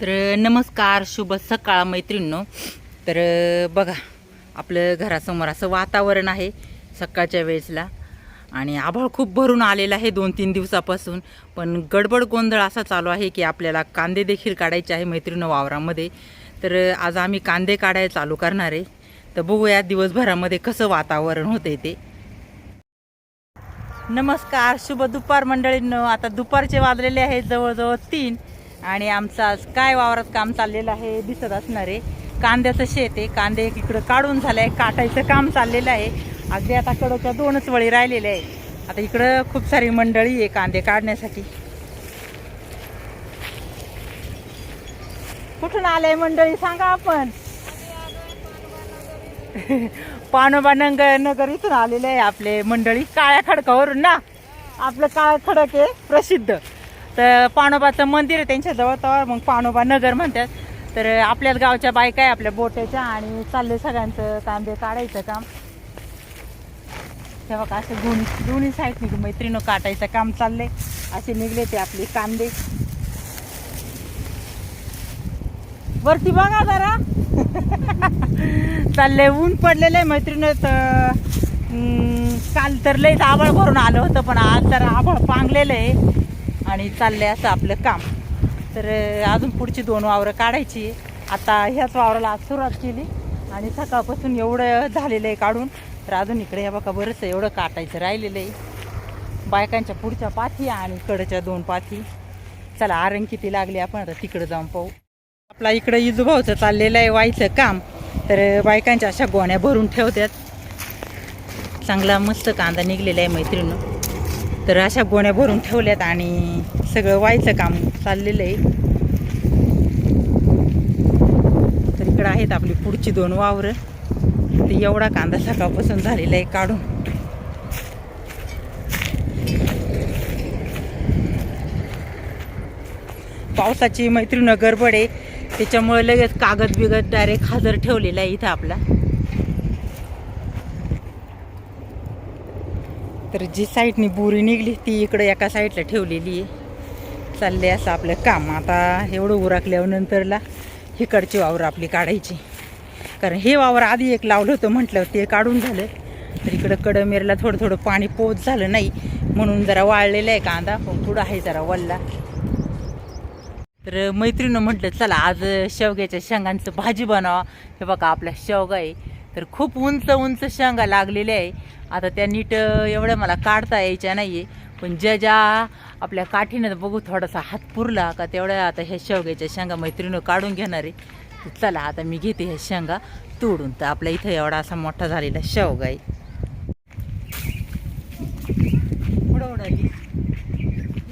तर नमस्कार शुभ सकाळ मैत्रिणींनो. तर बघा आपलं घरासमोर असं वातावरण आहे सकाळच्या वेळेसला. आणि आभाळ खूप भरून आलेलं आहे दोन तीन दिवसापासून. पण गडबड गोंधळ असा चालू आहे की आपल्याला कांदे देखील काढायचे आहे मैत्रिणी वावरामध्ये. तर आज आम्ही कांदे काढायला चालू करणार आहे. तर बघूया दिवसभरामध्ये कसं वातावरण होते ते. नमस्कार शुभ दुपार मंडळींनो. आता दुपारचे वाजलेले आहेत जवळजवळ तीन. आणि आमचं आज काय वावरात काम चाललेलं आहे दिसत असणार आहे. कांद्याचं शेत आहे. कांदे इकडं काढून झालं आहे काटायचं काम चाललेलं आहे. अगदी आता कडोच्या दोनच वळी राहिलेले आहे आता इकडं खूप सारी मंडळी आहे कांदे काढण्यासाठी. कुठून आलंय मंडळी? सांगा आपण. पानोबा नगर नगर इथून आलेले आहे आपले मंडळी. काळ्या खडकावरून ना? आपलं काळ्या खडक आहे. प्रसिद्ध. तर पानोबाचं मंदिर आहे त्यांच्या जवळ तर मग पानोबा नगर म्हणतात. तर आपल्याच गावच्या बायका आहे आपल्या बोट्याच्या आणि चालले सगळ्यांचं कांदे काढायचं काम. तेव्हा का असं दोन्ही दोन्ही साईडने मैत्रिणी काटायचं काम चाललंय. असे निघले ते आपले कांदे. वरती बघा जरा. चाललंय ऊन पडलेलं आहे मैत्रिणी काल तर लईच आभाळ भरून आलं होतं पण आज जरा आभाळ पांगलेलं आहे आणि चाललं आहे असं आपलं काम. तर अजून पुढची दोन वावरं काढायची. आता ह्याच वावराला आज सुरुवात केली आणि सकाळपासून एवढं झालेलं आहे काढून. तर अजून इकडे हे बघा बरंच एवढं काटायचं राहिलेलं आहे बायकांच्या पुढच्या पाथी आणि कडच्या दोन पाथी चला आरंग किती लागली आपण आता तिकडं जाऊन पाहू. आपला इकडं इजूभाऊचं चाललेलं आहे वाईचं काम. तर बायकांच्या अशा गोण्या भरून ठेवतात चांगला मस्त कांदा निघलेला आहे मैत्रिणी तर अशा गोण्या भरून ठेवल्यात आणि सगळं व्हायचं काम चाललेलं आहे. तर इकडं आहेत आपली पुढची दोन वावरं. तर एवढा कांदा सकाळपासून झालेला आहे काढून. पावसाची मैत्रीण गडबड आहे. त्याच्यामुळे लगेच कागद बिगद डायरेक्ट हजर ठेवलेला आहे इथं आपला. तर जी साईडनी बुरी निघली ती इकडं एका साईडला ठेवलेली आहे. चालले असं आपलं काम. आता एवढं उरकल्यावर नंतरला हिकडची वावर आपली काढायची. कारण हे वावर आधी एक लावलं होतं म्हटलं ते काढून झालं. तर इकडं कडमेरला थोडं थोडं पाणी पोच झालं नाही. म्हणून जरा वाळलेलं आहे कांदा. पण पुढं आहे जरा वल्ला. तर मैत्रिणं म्हटलं चला आज शेवग्याच्या शेंगांचं भाजी बनवा. हे बघा आपल्या शेवगा आहे. तर खूप उंच उंच शेंगा लागलेल्या आहे. आता त्या नीट एवढ्या मला काढता यायच्या नाही आहे पण ज्या ज्या आपल्या काठीनं बघू थोडासा हात पुरला का तेवढ्या आता ह्या शेवग्याच्या शेंगा मैत्रिणीनं काढून घेणार आहे. चला आता मी घेते ह्या शेंगा तोडून. तर आपल्या इथं एवढा असा मोठा झालेला शेवगा आहे.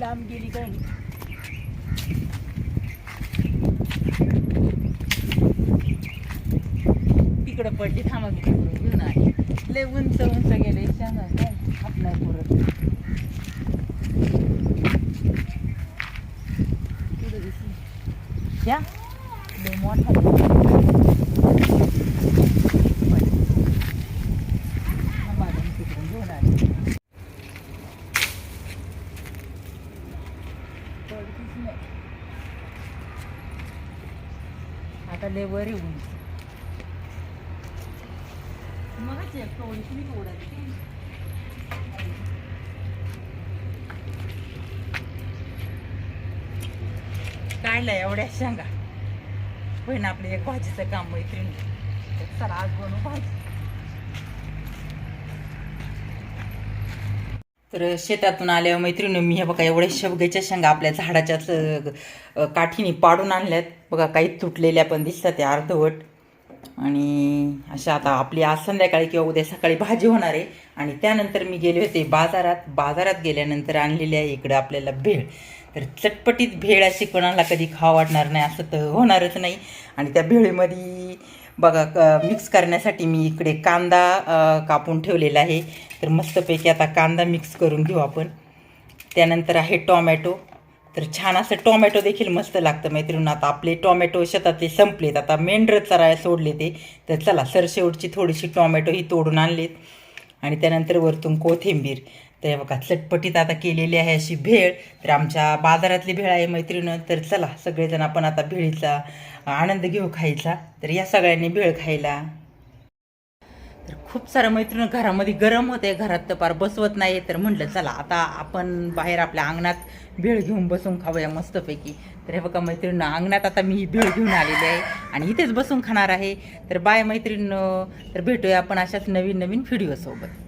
लांब गेली काही नाही. तिकडं पडली थांबा मी घेऊन आले. लय उंच उंच गेले शेंगा काय आपला पुरत या लय मोठा आता मी येऊन मगाच एक काढलं एवढ्या शेंगा. पण आपलं एक भाजीचं काम मैत्रीण चला आज बनवू भाजी. तर शेतातून आल्यावर मैत्रिणी मी हे बघा एवढ्या शेवग्याच्या शेंगा आपल्या झाडाच्याच काठीने पाडून आणल्यात. बघा काही तुटलेल्या पण दिसतात त्या अर्धवट. आणि अशा आता आपली आज संध्याकाळी किंवा उद्या सकाळी भाजी होणार आहे. आणि त्यानंतर मी गेले होते बाजारात. बाजारात गेल्यानंतर आणलेली आहे इकडं आपल्याला भेळ. तर चटपटीत भेळ अशी कोणाला कधी खावा वाटणार नाही असं तर होणारच नाही. आणि त्या भेळीमध्ये बघा क मिक्स करण्यासाठी मी इकडे कांदा कापून ठेवलेला आहे. तर मस्तपैकी आता कांदा मिक्स करून घेऊ आपण. त्यानंतर आहे टॉमॅटो. तर छान असं टोमॅटो देखील मस्त लागतं मैत्रिणी आता आपले टोमॅटो शेतातले संपलेत. आता मेंढरं चरायला सोडले ते. तर चला सरशेवटची थोडीशी टोमॅटो ही तोडून आणलीत. आणि त्यानंतर वरतून कोथिंबीर. तर बघा चटपटीत आता केलेली आहे अशी भेळ. तर आमच्या बाजारातली भेळ आहे मैत्रिणं तर चला सगळेजण आपण आता भेळीचा आनंद घेऊ खायचा. तर या सगळ्यांनी भेळ खायला. खूप सारं मैत्रिणी घरामध्ये गरम होते घरात तर पार बसवत नाही तर म्हटलं चला आता आपण बाहेर आपल्या अंगणात भेळ घेऊन बसून खाऊया मस्तपैकी. तर हे बघा मैत्रिणी अंगणात आता मी ही भेळ घेऊन आलेली आहे आणि इथेच बसून खाणार आहे. तर बाय मैत्रीण तर भेटूया आपण अशाच नवीन नवीन व्हिडिओसोबत